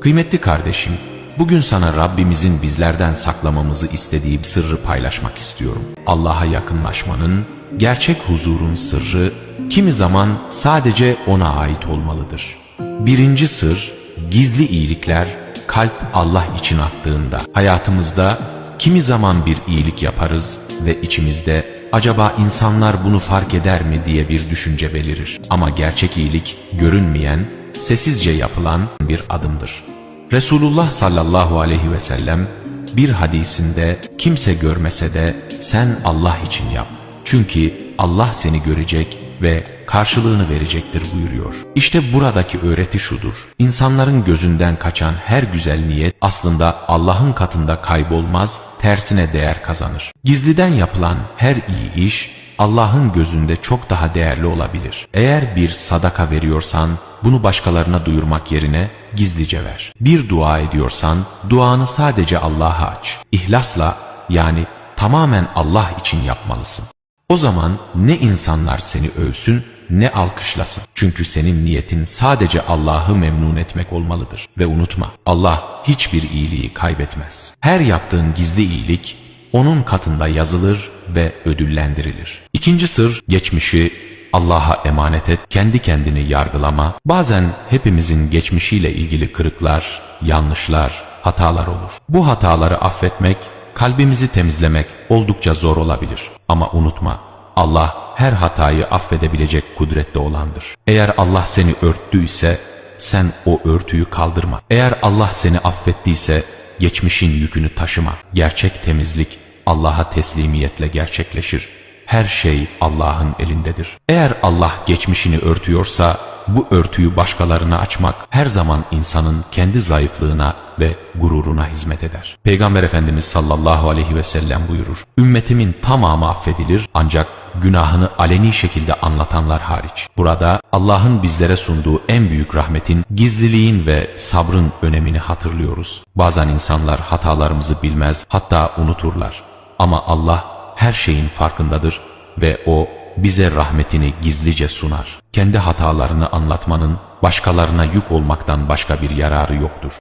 Kıymetli kardeşim, bugün sana Rabbimizin bizlerden saklamamızı istediği bir sırrı paylaşmak istiyorum. Allah'a yakınlaşmanın, gerçek huzurun sırrı kimi zaman sadece ona ait olmalıdır. Birinci sır, gizli iyilikler kalp Allah için attığında. Hayatımızda kimi zaman bir iyilik yaparız ve içimizde acaba insanlar bunu fark eder mi diye bir düşünce belirir. Ama gerçek iyilik görünmeyen, sessizce yapılan bir adımdır. Resulullah sallallahu aleyhi ve sellem bir hadisinde kimse görmese de sen Allah için yap. Çünkü Allah seni görecek ve karşılığını verecektir buyuruyor. İşte buradaki öğreti şudur. İnsanların gözünden kaçan her güzel niyet aslında Allah'ın katında kaybolmaz, tersine değer kazanır. Gizliden yapılan her iyi iş Allah'ın gözünde çok daha değerli olabilir. Eğer bir sadaka veriyorsan bunu başkalarına duyurmak yerine gizlice ver. Bir dua ediyorsan duanı sadece Allah'a aç. İhlasla yani tamamen Allah için yapmalısın. O zaman ne insanlar seni övsün ne alkışlasın. Çünkü senin niyetin sadece Allah'ı memnun etmek olmalıdır. Ve unutma Allah hiçbir iyiliği kaybetmez. Her yaptığın gizli iyilik onun katında yazılır ve ödüllendirilir. İkinci sır geçmişi Allah'a emanet et, kendi kendini yargılama. Bazen hepimizin geçmişiyle ilgili kırıklar, yanlışlar, hatalar olur. Bu hataları affetmek, kalbimizi temizlemek oldukça zor olabilir. Ama unutma, Allah her hatayı affedebilecek kudrette olandır. Eğer Allah seni örttüyse sen o örtüyü kaldırma. Eğer Allah seni affettiyse geçmişin yükünü taşıma. Gerçek temizlik Allah'a teslimiyetle gerçekleşir. Her şey Allah'ın elindedir. Eğer Allah geçmişini örtüyorsa bu örtüyü başkalarına açmak her zaman insanın kendi zayıflığına ve gururuna hizmet eder. Peygamber Efendimiz sallallahu aleyhi ve sellem buyurur. Ümmetimin tamamı affedilir ancak günahını aleni şekilde anlatanlar hariç. Burada Allah'ın bizlere sunduğu en büyük rahmetin gizliliğin ve sabrın önemini hatırlıyoruz. Bazen insanlar hatalarımızı bilmez hatta unuturlar. Ama Allah her şeyin farkındadır ve O bize rahmetini gizlice sunar. Kendi hatalarını anlatmanın başkalarına yük olmaktan başka bir yararı yoktur.